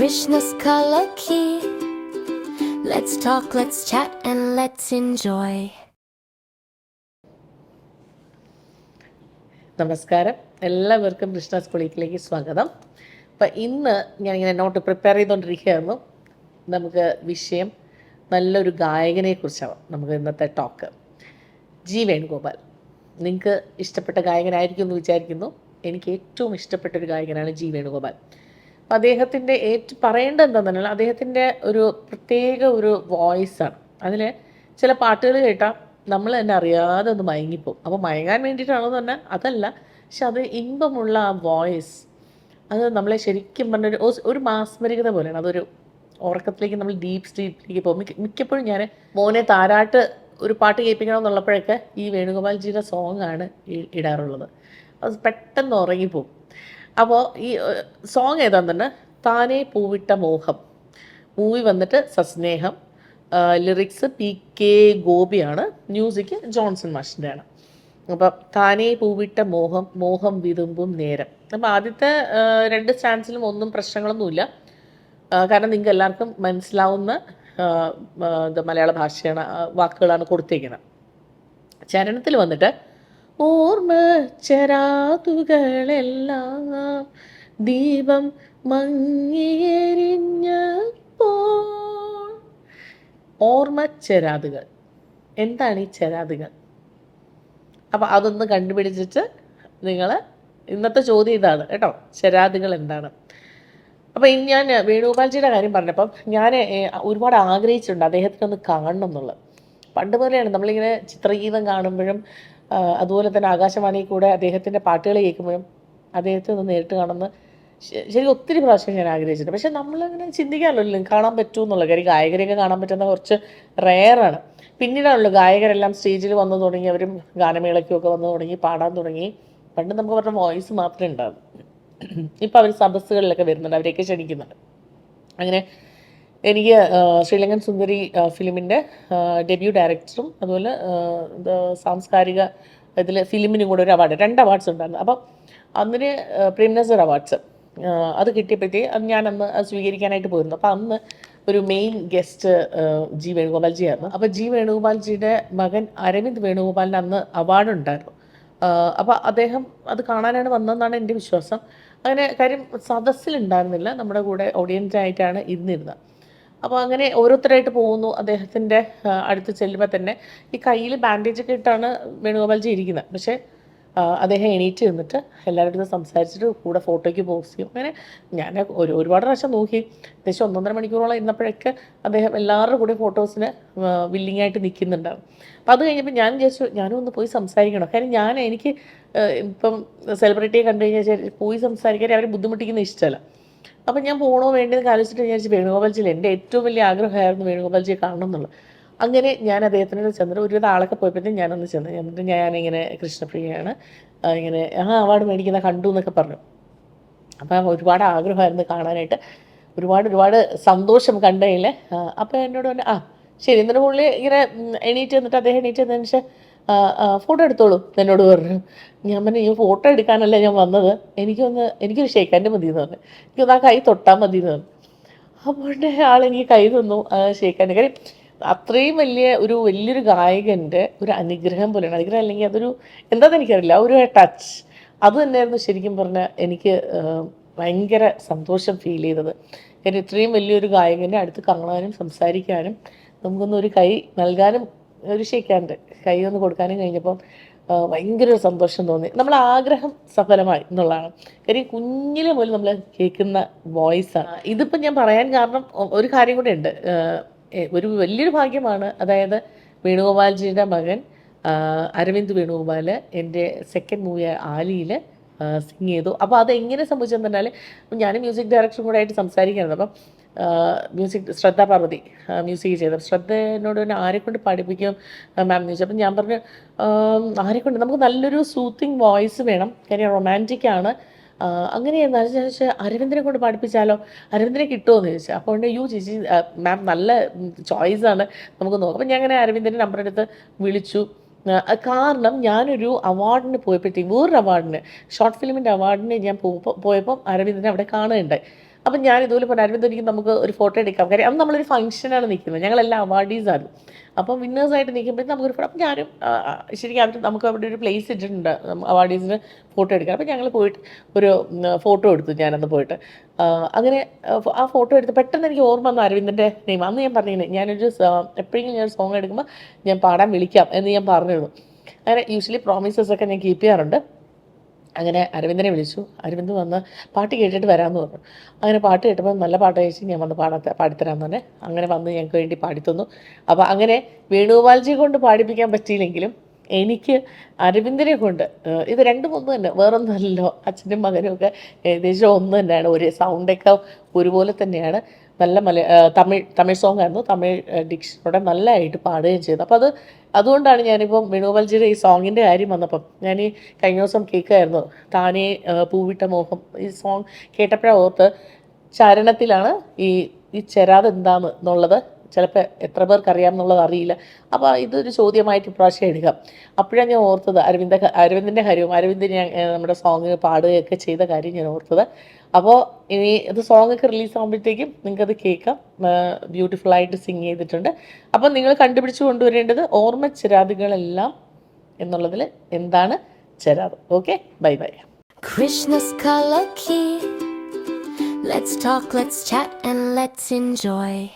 Krishna's color key. Let's talk, let's chat, and let's enjoy. നമസ്കാരം. എല്ലാവർക്കും കൃഷ്ണ സ്കൂളിലേക്ക് സ്വാഗതം. അപ്പം ഇന്ന് ഞാനിങ്ങനെ നോട്ട് പ്രിപ്പയർ ചെയ്തുകൊണ്ടിരിക്കുകയായിരുന്നു നമുക്ക് വിഷയം നല്ലൊരു ഗായകനെ കുറിച്ചാണ് നമുക്ക് ഇന്നത്തെ ടോക്ക്. ജി വേണുഗോപാൽ. നിങ്ങൾക്ക് ഇഷ്ടപ്പെട്ട ഗായകനായിരിക്കും എന്ന് വിചാരിക്കുന്നു. എനിക്ക് ഏറ്റവും ഇഷ്ടപ്പെട്ട ഒരു ഗായകനാണ് ജി വേണുഗോപാൽ. അദ്ദേഹത്തിന്റെ ഏറ്റവും പറയേണ്ടത് എന്താണെന്ന് പറഞ്ഞാൽ അദ്ദേഹത്തിന്റെ ഒരു പ്രത്യേക ഒരു വോയിസാണ്. അതിൽ ചില പാട്ടുകൾ കേട്ടാൽ നമ്മൾ തന്നെ അറിയാതെ ഒന്ന് മയങ്ങിപ്പോവും. അപ്പോൾ മയങ്ങാൻ വേണ്ടിയിട്ടാണെന്ന് പറഞ്ഞാൽ അതല്ല. പക്ഷെ അത് ഇമ്പമുള്ള ആ വോയിസ് അത് നമ്മളെ ശരിക്കും പറഞ്ഞൊരു ഒരു മാസ്മരികത പോലെയാണ്. അതൊരു ഉറക്കത്തിലേക്ക് നമ്മൾ ഡീപ്പ് സ്ലീപ്പിലേക്ക് പോകും. മിക്ക മിക്കപ്പോഴും ഞാൻ മോനെ താരാട്ട് ഒരു പാട്ട് കേൾപ്പിക്കണം എന്നുള്ളപ്പോഴൊക്കെ ഈ വേണുഗോപാൽജിയുടെ സോങ്ങാണ് ഇടാറുള്ളത്. അത് പെട്ടെന്ന് ഉറങ്ങിപ്പോവും. അപ്പോൾ ഈ സോങ് ഏതാന്ന് തന്നെ താനേ പൂവിട്ട മോഹം. മൂവി വന്നിട്ട് സസ്നേഹം. ലിറിക്സ് പി കെ ഗോപിയാണ്. മ്യൂസിക് ജോൺസൺ മാഷിന്റെയാണ് അപ്പം താനേ പൂവിട്ട മോഹം മോഹം വിതുമ്പും നേരം. അപ്പം ആദ്യത്തെ രണ്ട് സ്റ്റാൻസിലും ഒന്നും പ്രശ്നങ്ങളൊന്നുമില്ല. കാരണം നിങ്ങൾക്ക് എല്ലാവർക്കും മനസ്സിലാവുന്ന മലയാള ഭാഷയാണ് വാക്കുകളാണ് കൊടുത്തേക്കുന്നത്. ചരണത്തിൽ വന്നിട്ട് ഓർമ്മ ചരാതുകളെല്ലാം ദീപം മങ്ങിയെരിഞ്ഞപ്പോൾ. ഓർമ്മ ചരാതുകൾ. എന്താണ് ഈ ചരാതുകൾ? അപ്പം അതൊന്ന് കണ്ടുപിടിച്ചിട്ട് നിങ്ങൾ ഇന്നത്തെ ചോദ്യം ഇതാണ് കേട്ടോ. ചരാതുകൾ എന്താണ്? അപ്പോൾ ഇനി ഞാൻ വേണുഗോപാൽജിയുടെ കാര്യം പറഞ്ഞപ്പം ഞാൻ ഒരുപാട് ആഗ്രഹിച്ചിട്ടുണ്ട് അദ്ദേഹത്തിനൊന്ന് കാണണം എന്നുള്ളത്. പണ്ട് പോലെയാണ് നമ്മളിങ്ങനെ ചിത്രഗീതം കാണുമ്പോഴും അതുപോലെ തന്നെ ആകാശവാണിയിൽ കൂടെ അദ്ദേഹത്തിന്റെ പാട്ടുകൾ കേൾക്കുമ്പോഴും അദ്ദേഹത്തെ ഒന്ന് നേരിട്ട് കാണുന്ന ശരി ഒത്തിരി പ്രാവശ്യം ഞാൻ ആഗ്രഹിച്ചിട്ടുണ്ട്. പക്ഷെ നമ്മളങ്ങനെ ചിന്തിക്കാമല്ലോ കാണാൻ പറ്റൂ എന്നുള്ള കാര്യം. ഗായകരെയൊക്കെ കാണാൻ പറ്റുന്ന കുറച്ച് റെയറാണ് പിന്നീടാണല്ലോ ഗായകരെല്ലാം സ്റ്റേജിൽ വന്നു തുടങ്ങി അവരും ഗാനമേളയ്ക്കൊക്കെ വന്നു തുടങ്ങി പാടാൻ തുടങ്ങി. പണ്ട് നമുക്ക് പറഞ്ഞ വോയിസ് മാത്രമേ ഉണ്ടാവും ഇപ്പം അവർ സദസ്സുകളിലൊക്കെ വരുന്നുണ്ട് അവരെയൊക്കെ ക്ഷണിക്കുന്നുണ്ട്. അങ്ങനെ എനിക്ക് ശ്രീലങ്കൻ സുന്ദരി ഫിലിമിന്റെ ഡെബ്യൂ ഡയറക്ടറും അതുപോലെ സാംസ്കാരിക ഇതിൽ ഫിലിമിനും കൂടെ ഒരു അവാർഡ് രണ്ട് അവാർഡ്സ് ഉണ്ടായിരുന്നു. അപ്പം അന്നിന് പ്രേംനസർ അവാർഡ്സ്. അത് കിട്ടിയപ്പോഴത്തേ അത് ഞാൻ അന്ന് അത് സ്വീകരിക്കാനായിട്ട് പോയിരുന്നു. അപ്പം അന്ന് ഒരു മെയിൻ ഗസ്റ്റ് ജി വേണുഗോപാൽജി ആയിരുന്നു. അപ്പോൾ ജി വേണുഗോപാൽജിയുടെ മകൻ അരവിന്ദ് വേണുഗോപാലിന് അന്ന് അവാർഡ് ഉണ്ടായിരുന്നു. അപ്പോൾ അദ്ദേഹം അത് കാണാനാണ് വന്നതെന്നാണ് എന്റെ വിശ്വാസം. അങ്ങനെ കാര്യം സദസ്സിലുണ്ടായിരുന്നില്ല. നമ്മുടെ കൂടെ ഓഡിയൻസ് ആയിട്ടാണ് ഇരുന്നിരുന്നത്. അപ്പോൾ അങ്ങനെ ഓരോരുത്തരായിട്ട് പോകുന്നു അദ്ദേഹത്തിന്റെ അടുത്ത് ചെല്ലുമ്പോൾ തന്നെ. ഈ കയ്യിൽ ബാൻഡേജ് ഒക്കെ ഇട്ടാണ് വേണുഗോപാൽജി ഇരിക്കുന്നത്. പക്ഷേ അദ്ദേഹം എണീറ്റ് നിന്നിട്ട് എല്ലാവരുടെ സംസാരിച്ചിട്ട് കൂടെ ഫോട്ടോയ്ക്ക് പോസ്റ്റ് ചെയ്യും. അങ്ങനെ ഞാൻ ഒരു ഒരുപാട് പ്രാവശ്യം നോക്കി. ഏകദേശം ഒന്നൊന്നര മണിക്കൂറോളം ഇരുന്നപ്പോഴൊക്കെ അദ്ദേഹം എല്ലാവരുടെ കൂടെ ഫോട്ടോസിന് വില്ലിംഗ് ആയിട്ട് നിൽക്കുന്നുണ്ടാവും. അപ്പോൾ അത് കഴിഞ്ഞപ്പോൾ ഞാൻ വിചാരിച്ചു ഞാനും ഒന്ന് പോയി സംസാരിക്കണം. കാര്യം ഞാൻ എനിക്ക് ഇപ്പം സെലിബ്രിറ്റിയെ കണ്ടു കഴിഞ്ഞാൽ പോയി സംസാരിക്കാൻ അവരെ ബുദ്ധിമുട്ടിക്കുന്ന ഇഷ്ടമല്ല. അപ്പം ഞാൻ പോകണോ വേണ്ടതെന്ന് ആലോചിച്ചിട്ട് വിചാരിച്ചു വേണുഗോപാൽജിയിൽ എന്റെ ഏറ്റവും വലിയ ആഗ്രഹമായിരുന്നു വേണുഗോപാൽജിയെ കാണണം എന്നുള്ളത്. അങ്ങനെ ഞാൻ അദ്ദേഹത്തിനോട് ചെന്നിട്ട് ഒരുവിധ ആളൊക്കെ പോയപ്പോഴത്തേക്കും ഞാനൊന്ന് ചെന്ന് എന്നിട്ട് ഞാനിങ്ങനെ കൃഷ്ണപ്രിയയാണ് ഇങ്ങനെ ആ അവാർഡ് മേടിക്കുന്ന കണ്ടു എന്നൊക്കെ പറഞ്ഞു. അപ്പം ഒരുപാട് ആഗ്രഹമായിരുന്നു കാണാനായിട്ട്. ഒരുപാട് ഒരുപാട് സന്തോഷം കണ്ടതിൽ അപ്പോൾ എന്നോട് പറഞ്ഞു ആ ശരി എന്നിട്ട് പുള്ളി ഇങ്ങനെ എണീറ്റ് വന്നിട്ട് അദ്ദേഹം എണീറ്റ് ശേഷം ഫോട്ടോ എടുത്തോളൂ എന്നോട് പറഞ്ഞു. ഞാൻ പറഞ്ഞു ഈ ഫോട്ടോ എടുക്കാനല്ല ഞാൻ വന്നത്? എനിക്കൊന്ന് എനിക്കൊരു ഷേക്കാന്റെ മതി എന്ന് പറഞ്ഞു. എനിക്കൊന്ന് ആ കൈ തൊട്ടാൽ മതി എന്ന് പറഞ്ഞു അപ്പോൾ ആളെനിക്ക് കൈ തന്നു ഷേക്കാന്റെ കാര്യം അത്രയും വലിയ ഒരു വലിയൊരു ഗായകന്റെ ഒരു അനുഗ്രഹം പോലെയാണ്. അനുഗ്രഹം അല്ലെങ്കിൽ അതൊരു എന്താണെന്ന് എനിക്കറിയില്ല ഒരു ടച്ച് അത് തന്നെയായിരുന്നു ശരിക്കും പറഞ്ഞാൽ എനിക്ക് ഭയങ്കര സന്തോഷം ഫീൽ ചെയ്തത്. കാര്യം ഇത്രയും വലിയൊരു ഗായകന്റെ അടുത്ത് കാണാനും സംസാരിക്കാനും നമുക്കൊന്ന് ഒരു കൈ നൽകാനും ഒരു ഷേക്കാണ്ട് കൈ ഒന്ന് കൊടുക്കാനും കഴിഞ്ഞപ്പം ഭയങ്കര സന്തോഷം തോന്നി. നമ്മൾ ആഗ്രഹം സഫലമായി എന്നുള്ളതാണ്. കാര്യം കുഞ്ഞിലെ മുതൽ നമ്മൾ കേൾക്കുന്ന വോയിസാണ് ഇതിപ്പോൾ ഞാൻ പറയാൻ കാരണം ഒരു കാര്യം കൂടെ ഉണ്ട്. ഒരു വലിയൊരു ഭാഗ്യമാണ്. അതായത് വേണുഗോപാൽജിയുടെ മകൻ അരവിന്ദ് വേണുഗോപാൽ എന്റെ സെക്കൻഡ് മൂവിയായ ആലിയിൽ സിങ് ചെയ്തു. അപ്പോൾ അത് എങ്ങനെ സംഭവിച്ചെന്ന് പറഞ്ഞാൽ ഞാൻ മ്യൂസിക് ഡയറക്ടറും കൂടെ ആയിട്ട് സംസാരിക്കുന്നത് അപ്പം മ്യൂസിക് ശ്രദ്ധ പാർവതി മ്യൂസിക് ചെയ്തത് ശ്രദ്ധ എന്നോട് തന്നെ ആരെ കൊണ്ട് പഠിപ്പിക്കും മാം ചോദിച്ചു. അപ്പം ഞാൻ പറഞ്ഞു ആരെക്കൊണ്ട്? ആരെ കൊണ്ട് നമുക്ക് നല്ലൊരു സൂത്തിങ് വോയിസ് വേണം. കാര്യം റൊമാന്റിക് ആണ്. അങ്ങനെ എന്താണെന്ന് ചോദിച്ചാൽ അരവിന്ദനെ കൊണ്ട് പഠിപ്പിച്ചാലോ അരവിന്ദനെ കിട്ടുമോ എന്ന് ചോദിച്ചു. അപ്പോൾ ഉണ്ട് യു ചേച്ചി മാം നല്ല ചോയ്സാണ് നമുക്ക് നോക്കാം. അപ്പം ഞാൻ അങ്ങനെ അരവിന്ദന്റെ നമ്പർ എടുത്ത് വിളിച്ചു. കാരണം ഞാനൊരു അവാർഡിന് പോയപ്പോഴത്തേക്കും വേറൊരു അവാർഡിന് ഷോർട്ട് ഫിലിമിന്റെ അവാർഡിന് ഞാൻ പോയപ്പോൾ അരവിന്ദനെ അവിടെ കാണുകയുണ്ടായി. അപ്പം ഞാൻ ഇതുപോലെ പറഞ്ഞു അരവിന്ദ് എനിക്ക് നമുക്ക് ഒരു ഫോട്ടോ എടുക്കാം. കാര്യം അന്ന് നമ്മളൊരു ഫംഗ്ഷനാണ് നിൽക്കുന്നത്. ഞങ്ങളെല്ലാം അവാർഡീസാണ് അപ്പം വിന്നേഴ്സായിട്ട് നിൽക്കുമ്പോൾ നമുക്കൊരു ഫോട്ടോ അപ്പം ഞാനും ശരിക്കും അവർ നമുക്ക് അവിടെ ഒരു പ്ലേസ് ഇട്ടിട്ടുണ്ട്. അവാർഡീസിന് ഫോട്ടോ എടുക്കാം അപ്പം ഞങ്ങൾ പോയിട്ട് ഒരു ഫോട്ടോ എടുത്തു ഞാനന്ന് പോയിട്ട്. അങ്ങനെ ആ, ഫോട്ടോ എടുത്ത് പെട്ടെന്ന് എനിക്ക് ഓർമ്മ വന്നു അരവിന്ദന്റെ നെയിം അന്ന് ഞാൻ പറഞ്ഞിരുന്നു ഞാനൊരു എപ്പോഴെങ്കിലും ഞാൻ സോങ് എടുക്കുമ്പോൾ ഞാൻ പാടാൻ വിളിക്കാം എന്ന് ഞാൻ പറഞ്ഞിരുന്നു. അങ്ങനെ യൂഷ്വലി പ്രോമിസസ് ഒക്കെ ഞാൻ കീപ്പ് ചെയ്യാറുണ്ട്. അങ്ങനെ അരവിന്ദനെ വിളിച്ചു. അരവിന്ദ് വന്ന് പാട്ട് കേട്ടിട്ട് വരാമെന്ന് പറഞ്ഞു. അങ്ങനെ പാട്ട് കേട്ടപ്പോൾ നല്ല പാട്ട് കഴിച്ച് ഞാൻ വന്ന് പാടാത്ത പാടിത്തരാമെന്ന് തന്നെ അങ്ങനെ വന്ന് ഞങ്ങൾക്ക് വേണ്ടി പാടിത്തന്നു. അപ്പോൾ അങ്ങനെ വേണുഗോപാൽജിയെ കൊണ്ട് പാടിപ്പിക്കാൻ പറ്റിയില്ലെങ്കിലും എനിക്ക് അരവിന്ദനെ കൊണ്ട് ഇത് രണ്ടും ഒന്ന് തന്നെ വേറൊന്നുമല്ലോ അച്ഛനും മകനും ഒക്കെ ഏകദേശം ഒന്ന് തന്നെയാണ് ഒരു സൗണ്ടൊക്കെ ഒരുപോലെ തന്നെയാണ്. നല്ല മല തമിഴ് തമിഴ് സോങ് ആയിരുന്നു. തമിഴ് ഡിക്ഷനോടെ നല്ലതായിട്ട് പാടുകയും ചെയ്തു. അപ്പോൾ അത് അതുകൊണ്ടാണ് ഞാനിപ്പം വേണുഗോപാൽജിയുടെ ഈ സോങ്ങിന്റെ കാര്യം വന്നപ്പം ഞാൻ ഈ കഴിഞ്ഞ ദിവസം കേൾക്കുമായിരുന്നു താനേ പൂവിട്ട മോഹം ഈ സോങ് കേട്ടപ്പോഴാണ് ഓർത്ത് ചരണത്തിലാണ് ഈ ഈ ചെരാതെന്താന്ന് എന്നുള്ളത്. ചിലപ്പോൾ എത്ര പേർക്ക് അറിയാം എന്നുള്ളത് അറിയില്ല. അപ്പോൾ ഇതൊരു ചോദ്യമായിട്ട് ഇപ്രാവശ്യം എടുക്കാം അപ്പോഴാണ് ഞാൻ ഓർത്തത് അരവിന്ദ അരവിന്ദിന്റെ കാര്യവും അരവിന്ദ് ഞാൻ ഏഹ് നമ്മുടെ സോങ് പാടുകയൊക്കെ ചെയ്ത കാര്യം ഞാൻ ഓർത്തത്. അപ്പോൾ ഇനി ഇത് സോങ്ങൊക്കെ ഒക്കെ റിലീസ് ആകുമ്പോഴത്തേക്കും നിങ്ങൾക്കത് കേൾക്കാം. ബ്യൂട്ടിഫുൾ ആയിട്ട് സിങ് ചെയ്തിട്ടുണ്ട്. അപ്പോൾ നിങ്ങൾ കണ്ടുപിടിച്ച് കൊണ്ടുവരേണ്ടത് ഓർമ്മ ചിരാതുകളെല്ലാം എന്നുള്ളതിൽ എന്താണ് ചിരാത്. Okay bye bye Krishna's color key. Let's talk, let's chat, and let's enjoy.